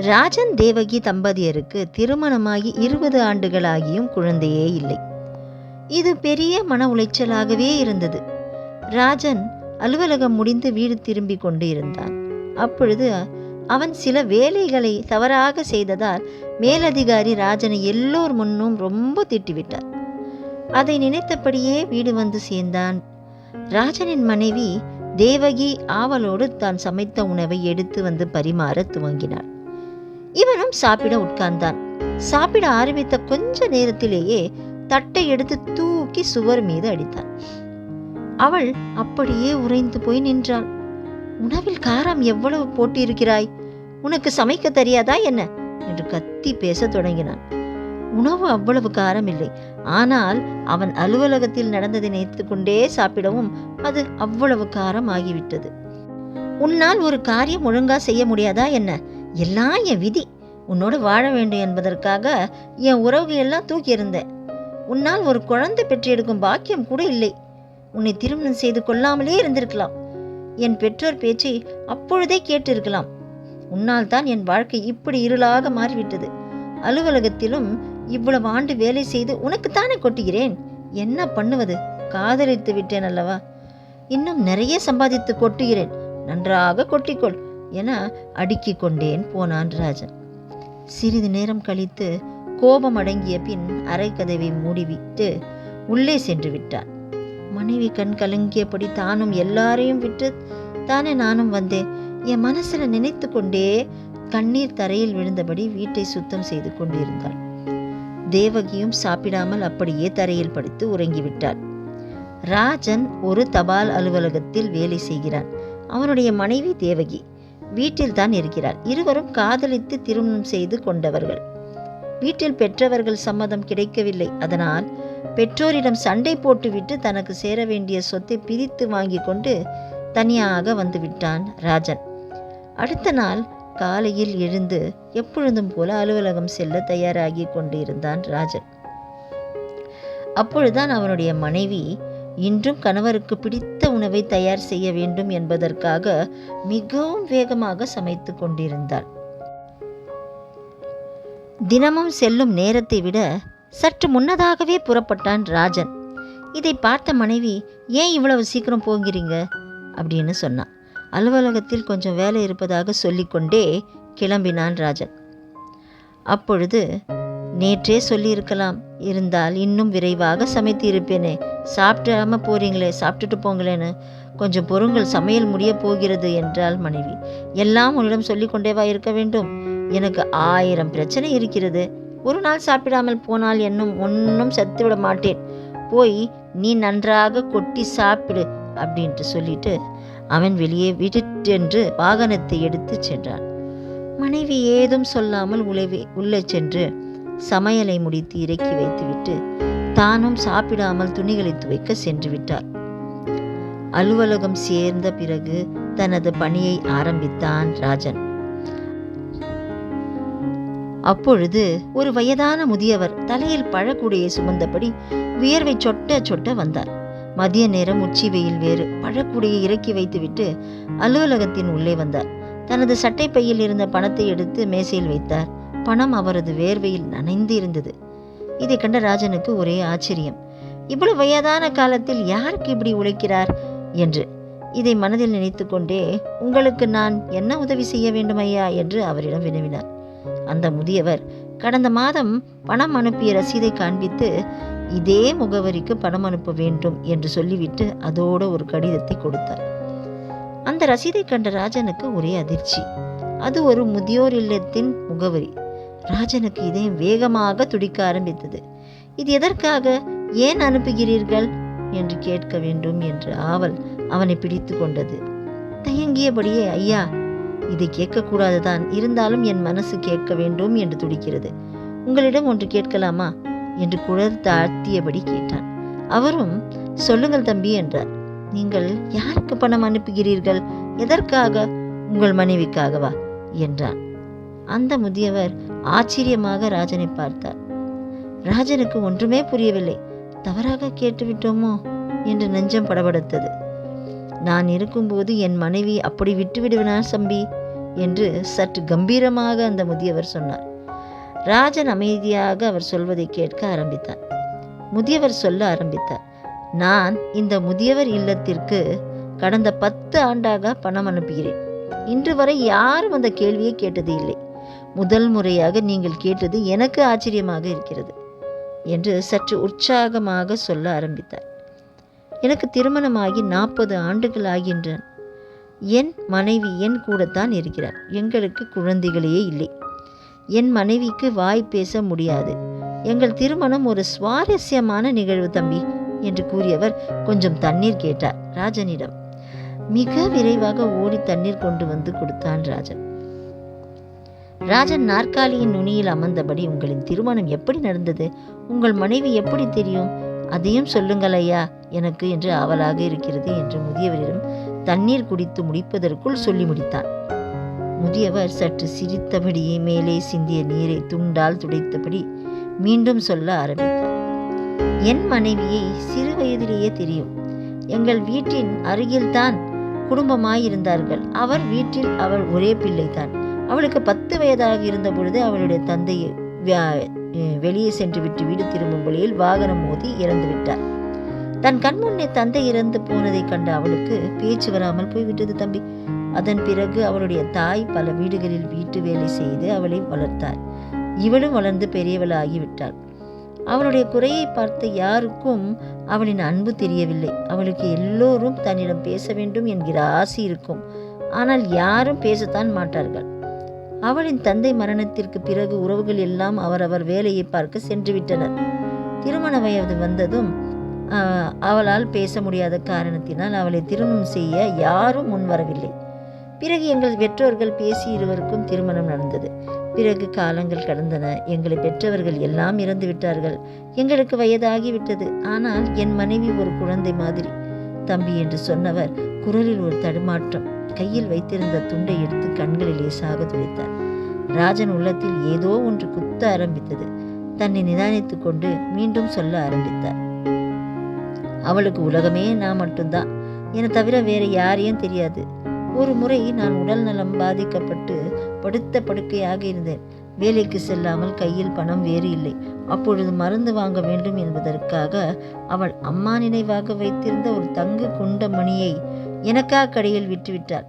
ராஜன் தேவகி தம்பதியருக்கு திருமணமாகி இருபது ஆண்டுகளாகியும் குழந்தையே இல்லை. இது பெரிய மன உளைச்சலாகவே இருந்தது. ராஜன் அலுவலகம் முடிந்து வீடு திரும்பி கொண்டு இருந்தான். அப்பொழுது அவன் சில வேலைகளை தவறாக செய்ததால் மேலதிகாரி ராஜனை எல்லோர் முன்னும் ரொம்ப திட்டிவிட்டார். அதை நினைத்தபடியே வீடு வந்து சேர்ந்தான். ராஜனின் மனைவி தேவகி ஆவலோடு தான் சமைத்த உணவை எடுத்து வந்து பரிமாற துவங்கினாள். இவனும் சாப்பிட உட்கார்ந்தான். சாப்பிட ஆரம்பித்த கொஞ்ச நேரத்திலேயே தட்டை எடுத்து தூக்கி சுவர் மீது அடித்தான். அவள் அப்படியே உறைந்து போய் நின்றாள். உணவில் காரம் எவ்வளவு போட்டிருக்கிறாய்? உனக்கு சமைக்க தெரியாதா என்ன? என்று கத்தி பேசத் தொடங்கினான். உணவு அவ்வளவு காரம் இல்லை ஆனால் அவன் அலுவலகத்தில் நடந்ததை நினைத்து கொண்டே சாப்பிடவும் அது அவ்வளவு காரம் ஆகிவிட்டது உன்னால் ஒரு காரியம் ஒழுங்கா செய்ய முடியாதா என்ன? எல்லாம் என் விதி. உன்னோடு வாழ வேண்டும் என்பதற்காக என் உறவுகள் எல்லாம் தூக்கி இருந்தேன் உன்னால் ஒரு குழந்தை பெற்றெடுக்கும் பாக்கியம் கூட இல்லை. உன்னை திருமணம் செய்து கொள்ளாமலே இருந்திருக்கலாம். என் பெற்றோர் பேச்சை அப்பொழுதே கேட்டிருக்கலாம். உன்னால் தான் என் வாழ்க்கை இப்படி இருளாக மாறிவிட்டது. அலுவலகத்திலும் இவ்வளவு ஆண்டு வேலை செய்து உனக்குத்தானே கொட்டுகிறேன்? என்ன பண்ணுவது? காதலித்து விட்டேன் அல்லவா? இன்னும் நிறைய சம்பாதித்து கொட்டுகிறேன். நன்றாக கொட்டிக்கொள். என அடுக்கிக் கொண்டேன் போனான் ராஜன். சிறிது நேரம் கழித்து கோபம் அடங்கிய பின் அரைக்கதவை மூடிவிட்டு உள்ளே சென்று விட்டான். மனைவி கண் கலங்கியபடி தானும் எல்லாரையும் விட்டு தானே நானும் வந்தேன். என் மனசுல நினைத்து கொண்டே கண்ணீர் தரையில் விழுந்தபடி வீட்டை சுத்தம் செய்து கொண்டிருந்தாள். தேவகியும் சாப்பிடாமல் அப்படியே தரையில் படுத்து உறங்கிவிட்டாள். ராஜன் ஒரு தபால் அலுவலகத்தில் வேலை செய்கிறான். அவனுடைய மனைவி தேவகி. வீட்டில்தான் இருக்கிறார். இருவரும் காதலித்து திருமணம் செய்து கொண்டவர்கள். வீட்டில் பெற்றவர்கள் சம்மதம் கிடைக்கவில்லை. அதனால் பெற்றோரிடம் சண்டை போட்டுவிட்டு தனக்கு சேர வேண்டிய சொத்தை பிரித்து வாங்கி கொண்டு தனியாக வந்து விட்டான் ராஜன். அடுத்த நாள் காலையில் எழுந்து எப்பொழுதும் போல அலுவலகம் செல்ல தயாராகி கொண்டிருந்தான் ராஜன். அப்பொழுதுதான் அவனுடைய மனைவி இன்றும் கணவருக்கு பிடித்த உணவை தயார் செய்ய வேண்டும் என்பதற்காக மிகவும் வேகமாக சமைத்து கொண்டிருந்தாள். தினமும் செல்லும் நேரத்தை விட சற்று முன்னதாகவே புறப்பட்டான் ராஜன். இதை பார்த்த மனைவி ஏன் இவ்வளவு சீக்கிரம் போகிறீங்க? அப்படின்னு சொன்னான். அலுவலகத்தில் கொஞ்சம் வேலை இருப்பதாக சொல்லிக்கொண்டே கிளம்பினான் ராஜன். அப்பொழுது நேற்றே சொல்லியிருக்கலாம். இருந்தால் இன்னும் விரைவாக சமைத்து இருப்பேனே சாப்பிடாம போறீங்களே சாப்பிட்டுட்டு போங்களேன்னு. கொஞ்சம் பொருங்கள் சமையல் முடிய போகிறது என்றாள் மனைவி. எல்லாம் உன்னிடம் சொல்லிக்கொண்டேவா இருக்க வேண்டும்? எனக்கு ஆயிரம் பிரச்சனை இருக்கிறது. ஒரு நாள் சாப்பிடாமல் போனால் என்னும் ஒன்றும் செத்து விட மாட்டேன். போய் நீ நன்றாக கொட்டி சாப்பிடு அப்படின்ட்டு சொல்லிட்டு அவன் வெளியே விட்டுட்டென்று வாகனத்தை எடுத்து சென்றான். மனைவி ஏதும் சொல்லாமல் உளவே உள்ளே சென்று சமையலை முடித்து இறக்கி வைத்துவிட்டு தானும் சாப்பிடாமல் துணிகளை துவைக்க சென்று விட்டார் அலுவலகம் சேர்ந்த பிறகு தனது பணியை ஆரம்பித்தான் ராஜன். அப்பொழுது ஒரு வயதான முதியவர் தலையில் பழக்குடையை சுமந்தபடி வியர்வை சொட்ட சொட்ட வந்தார். மதிய நேரம் உச்சி வெயில் வேறு. பழக்குடையை இறக்கி வைத்துவிட்டு அலுவலகத்தின் உள்ளே வந்தார். தனது சட்டை பையில் இருந்த பணத்தை எடுத்து மேசையில் வைத்தார். பணம் அவரது வேர்வையில் நனைந்து இருந்தது இதை கண்ட ராஜனுக்கு ஒரே ஆச்சரியம். இவ்வளவு வயதான காலத்தில் யாருக்கு இப்படி உழைக்கிறார்? என்று. இதை மனதில் நினைத்துக்கொண்டே உங்களுக்கு நான் என்ன உதவி செய்ய வேண்டும் ஐயா? என்று அவரிடம் வினவினார். அந்த முதியவர் கடந்த மாதம் பணம் அனுப்பிய ரசீதை காண்பித்து இதே முகவரிக்கு பணம் அனுப்ப வேண்டும் என்று சொல்லிவிட்டு அதோடு ஒரு கடிதத்தை கொடுத்தார். அந்த ரசீதை கண்ட ராஜனுக்கு ஒரே அதிர்ச்சி. அது ஒரு முதியோர் இல்லத்தின் முகவரி. ராஜனுக்கு இதயம் வேகமாக துடிக்க ஆரம்பித்தது. இது எதற்காக? ஏன் அனுப்புகிறீர்கள்? என்று கேட்க வேண்டும் என்று ஆவல் அவனை பிடித்து கொண்டது. தயங்கியபடியே ஐயா. இதை கேட்கக்கூடாதுதான். இருந்தாலும் என் மனசு கேட்க வேண்டும் என்று துடிக்கிறது. உங்களிடம் ஒன்று கேட்கலாமா? என்று குழல் தாழ்த்தியபடி கேட்டான். அவரும் சொல்லுங்கள் தம்பி என்றார். நீங்கள் யாருக்கு பணம் அனுப்புகிறீர்கள்? எதற்காக? உங்கள் மனைவிக்காகவா? என்றான். அந்த முதியவர் ஆச்சரியமாக ராஜனை பார்த்தார். ராஜனுக்கு ஒன்றுமே புரியவில்லை. தவறாக கேட்டுவிட்டோமோ? என்று நெஞ்சம் படபடுத்தது. நான் இருக்கும்போது என் மனைவி அப்படி விட்டு விடுவேனா சம்பி? என்று சற்று கம்பீரமாக அந்த முதியவர் சொன்னார். ராஜன் அமைதியாக அவர் சொல்வதை கேட்க ஆரம்பித்தார். முதியவர் சொல்ல ஆரம்பித்தார். நான் இந்த முதியவர் இல்லத்திற்கு கடந்த பத்து ஆண்டாக பணம் அனுப்புகிறேன். இன்று வரை யாரும் அந்த கேள்வியை கேட்டது இல்லை. முதல் முறையாக நீங்கள் கேட்டது எனக்கு ஆச்சரியமாக இருக்கிறது என்று சற்று உற்சாகமாக சொல்ல ஆரம்பித்தார். எனக்கு திருமணமாகி நாற்பது ஆண்டுகள் ஆகின்றன என் மனைவி என் கூடத்தான் இருக்கிறார். எங்களுக்கு குழந்தைகளே இல்லை. என் மனைவிக்கு வாய் பேச முடியாது. எங்கள் திருமணம் ஒரு சுவாரஸ்யமான நிகழ்வு தம்பி என்று கூறியவர் கொஞ்சம் தண்ணீர் கேட்டார் ராஜனிடம். மிக விரைவாக ஓடி தண்ணீர் கொண்டு வந்து கொடுத்தான் ராஜன். ராஜன் நாற்காலியின் நுனியில் அமர்ந்தபடி உங்களின் திருமணம் எப்படி நடந்தது? உங்கள் மனைவி எப்படி தெரியும்? அதையும் சொல்லுங்கள் ஐயா. எனக்கு என்று ஆவலாக இருக்கிறது என்று முதியவரிடம் தண்ணீர் குடித்து முடிப்பதற்குள் சொல்லி முடித்தான் முதியவர் சற்று சிரித்தபடியே மேலே சிந்திய நீரை துண்டால் துடைத்தபடி மீண்டும் சொல்ல ஆரம்பித்தார். என் மனைவியை சிறு வயதிலேயே தெரியும். எங்கள் வீட்டின் அருகில்தான் குடும்பமாயிருந்தார்கள். அவர் வீட்டில் அவள் ஒரே பிள்ளைதான். அவளுக்கு பத்து வயதாக இருந்த பொழுது அவளுடைய தந்தை வியா- வெளியே சென்று விட்டு வீடு திரும்பும் வழியில் வாகனம் மோதி இறந்து விட்டார். தன் கண் முன்னே தந்தை இறந்து போனதை கண்ட அவளுக்கு பேச்சு வராமல் போய்விட்டது தம்பி. அதன் பிறகு அவளுடைய தாய் பல வீடுகளில் வீட்டு வேலை செய்து அவளை வளர்த்தார் இவளும் வளர்ந்து பெரியவளாகிவிட்டாள். அவளுடைய குறையை பார்த்த யாருக்கும் அவளின் அன்பு தெரியவில்லை. அவளுக்கு எல்லோரும் தன்னிடம் பேச வேண்டும் என்கிற ஆசை இருக்கும். ஆனால் யாரும் பேசத்தான் மாட்டார்கள். அவளின் தந்தை மரணத்திற்கு பிறகு உறவுகள் எல்லாம் அவரவர் வேலையை பார்க்க சென்று விட்டனர் திருமண வயது வந்ததும் அவளால் பேச முடியாத காரணத்தினால் அவளை திருமணம் செய்ய யாரும் முன்வரவில்லை பிறகு எங்கள் பெற்றோர்கள் பேசி இருவருக்கும் திருமணம் நடந்தது. பிறகு காலங்கள் கடந்தன. எங்களை பெற்றவர்கள் எல்லாம் இறந்து விட்டார்கள். எங்களுக்கு வயதாகிவிட்டது ஆனால் என் மனைவி ஒரு குழந்தை மாதிரி. தம்பி என்று சொன்னவர் குரலில் ஒரு தடுமாற்றம். கையில் வைத்திருந்த துண்டை எடுத்து கண்களை லேசாக துடைத்தார். ராஜன் உள்ளத்தில் ஏதோ ஒன்று குத்த ஆரம்பித்தது. தன்னை நிதானித்துக் கொண்டு மீண்டும் சொல்ல ஆரம்பித்தார். அவளுக்கு உலகமே நான் மட்டும்தான். என்னை தவிர வேற யாரையும் தெரியாது. ஒரு முறை நான் உடல் நலம் பாதிக்கப்பட்டு படுத்த படுக்கையாக இருந்தேன். வேலைக்கு செல்லாமல் கையில் பணம் வேறு இல்லை. அப்பொழுது மருந்து வாங்க வேண்டும் என்பதற்காக அவள் அம்மா நினைவாக வைத்திருந்த ஒரு தங்க குண்ட மணியை எனக்கா கடையில் விட்டுவிட்டார்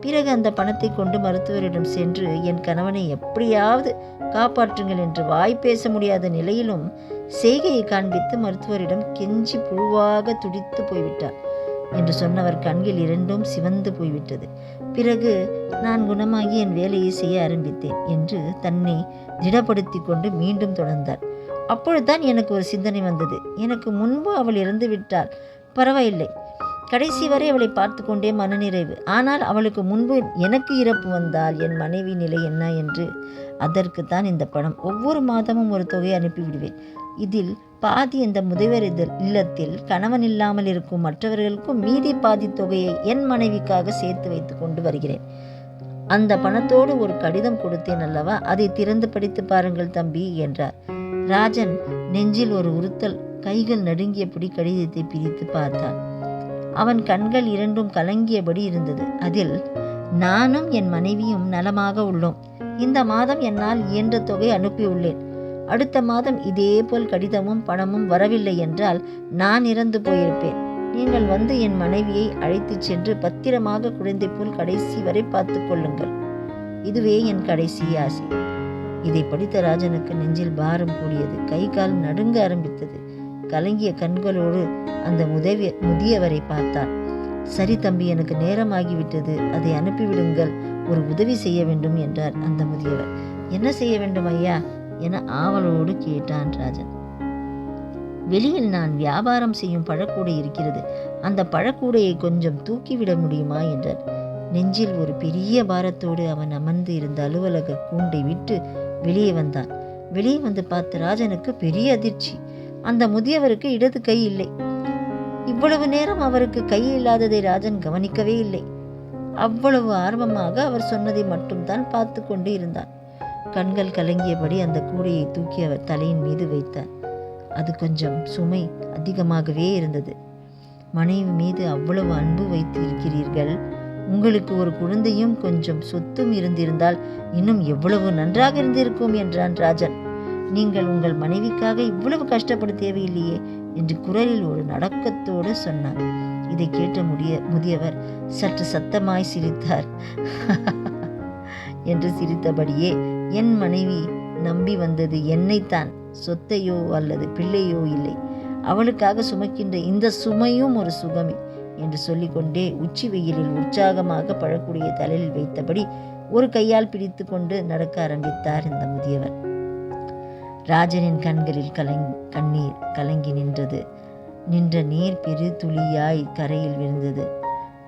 பிறகு அந்த பணத்தை கொண்டு மருத்துவரிடம் சென்று என் கணவனை எப்படியாவது காப்பாற்றுங்கள் என்று வாய் பேச முடியாத நிலையிலும் செய்கையை காண்பித்து மருத்துவரிடம் கெஞ்சி புழுவாக துடித்து போய்விட்டார் என்று சொன்னவர் கண்கள் இரண்டும் சிவந்து போய்விட்டது. பிறகு நான் குணமாகி என் வேலையை செய்ய ஆரம்பித்தேன் என்று தன்னை திடப்படுத்தி கொண்டு மீண்டும் தொடர்ந்தார் அப்பொழுதுதான் எனக்கு ஒரு சிந்தனை வந்தது. எனக்கு முன்பு அவள் இறந்து விட்டாள் பரவாயில்லை. கடைசி வரை அவளை பார்த்து கொண்டே மனநிறைவு. ஆனால் அவளுக்கு முன்பு எனக்கு இறப்பு வந்தால் என் மனைவி நிலை என்ன? என்று. அதற்குத்தான் இந்த படம் ஒவ்வொரு மாதமும் ஒரு தொகை அனுப்பிவிடுவேன் இதில் பாதி இந்த முதியவர் இல்லத்தில் கணவன் இல்லாமல் இருக்கும் மற்றவர்களுக்கும் மீதி பாதி தொகையை என் மனைவிக்காக சேர்த்து வைத்து கொண்டு வருகிறேன். அந்த பணத்தோடு ஒரு கடிதம் கொடுத்தேன் அல்லவா? அதை திறந்து படித்து பாருங்கள் தம்பி என்றார். ராஜன் நெஞ்சில் ஒரு உறுத்தல் கைகள் நடுங்கியபடி கடிதத்தை பிரித்து பார்த்தான். அவன் கண்கள் இரண்டும் கலங்கியபடி இருந்தது. அதில் நானும் என் மனைவியும் நலமாக உள்ளோம். இந்த மாதம் என்னால் இயன்ற தொகை அனுப்பியுள்ளேன். அடுத்த மாதம் இதேபோல் கடிதமும் பணமும் வரவில்லை என்றால் நான் இறந்து போயிருப்பேன். நீங்கள் வந்து என் மனைவியை அழைத்துச் சென்று பத்திரமாக குழந்தை போல் கடைசி வரை பார்த்துக்கொள்ளுங்கள் இதுவே என் கடைசி ஆசை. இதை படித்த ராஜனுக்கு நெஞ்சில் பாரம் கூடியது. கை கால் நடுங்க ஆரம்பித்தது. கலங்கிய கண்களோடு அந்த முதவிய முதியவரை பார்த்தான் சரி தம்பி எனக்கு நேரமாகிவிட்டது. அதை அனுப்பிவிடுங்கள். ஒரு உதவி செய்ய வேண்டும் என்றார் அந்த முதியவர். என்ன செய்ய வேண்டும் ஐயா? என ஆவலோடு கேட்டான் ராஜன். வெளியில் நான் வியாபாரம் செய்யும் பழக்கூடை இருக்கிறது. அந்த பழக்கூடையை கொஞ்சம் தூக்கிவிட முடியுமா? என்றார். நெஞ்சில் ஒரு பெரிய பாரத்தோடு அவன் அமர்ந்து இருந்த அலுவலக கூண்டை விட்டு வெளியே வந்தான். வெளியே வந்து பார்த்த ராஜனுக்கு பெரிய அதிர்ச்சி. அந்த முதியவருக்கு இடது கை இல்லை. இவ்வளவு நேரம் அவருக்கு கை இல்லாததை ராஜன் கவனிக்கவே இல்லை. அவ்வளவு ஆர்வமாக அவர் சொன்னதை மட்டும்தான் பார்த்து கொண்டு இருந்தான். கண்கள் கலங்கியபடி அந்த கூடையை தூக்கி அவர் தலையின் மீது வைத்தார். அது கொஞ்சம் சுமை அதிகமாகவே இருந்தது. மனைவி மீது அவ்வளவு அன்பு வைத்து இருக்கிறீர்கள் உங்களுக்கு ஒரு குழந்தையும் கொஞ்சம் சொத்தும் இருந்திருந்தால் இன்னும் எவ்வளவு நன்றாக இருந்திருக்கும் என்றான் ராஜன். நீங்கள் உங்கள் மனைவிக்காக இவ்வளவு கஷ்டப்பட தேவையில்லையே என்று குரலில் ஒரு நடக்கத்தோடு சொன்னார். இதை கேட்ட முடிய முதியவர் சற்று சத்தமாய் சிரித்தார். என்று சிரித்தபடியே என் மனைவி நம்பி வந்தது என்னைத்தான் சொத்தையோ அல்லது பிள்ளையோ இல்லை. அவளுக்காக சுமக்கின்ற இந்த சுமையும் ஒரு சுகமே என்று சொல்லிக்கொண்டே உச்சி வெயிலில் உற்சாகமாக பழக்கூடிய தலையில் வைத்தபடி ஒரு கையால் பிடித்து கொண்டு நடக்க ஆரம்பித்தார் இந்த முதியவர். ராஜனின் கண்களில் கலங் கண்ணீர் கலங்கி நின்றது. நின்ற நீர் பெரு துளியாய் கரையில் விழுந்தது.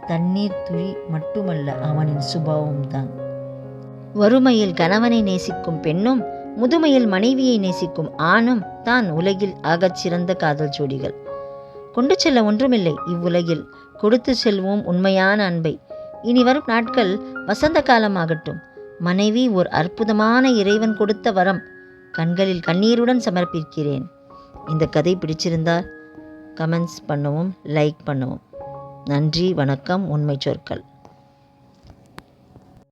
தண்ணீர் துளி மட்டுமல்ல அவனின் சுபாவம்தான். வறுமையில் கணவனை நேசிக்கும் பெண்ணும் முதுமையில் மனைவியை நேசிக்கும் ஆணும் தான் உலகில் ஆகச் சிறந்த காதல் ஜோடிகள். கொண்டு செல்ல ஒன்றுமில்லை இவ்வுலகில் கொடுத்து செல்வோம் உண்மையான அன்பை. இனி வரும் நாட்கள் வசந்த காலமாகட்டும். மனைவி ஓர் அற்புதமான இறைவன் கொடுத்த வரம். கண்களில் கண்ணீருடன் சமர்ப்பிக்கிறேன். இந்த கதை பிடிச்சிருந்தால் கமெண்ட்ஸ் பண்ணவும் லைக் பண்ணவும். நன்றி வணக்கம் உண்மை சொற்கள்.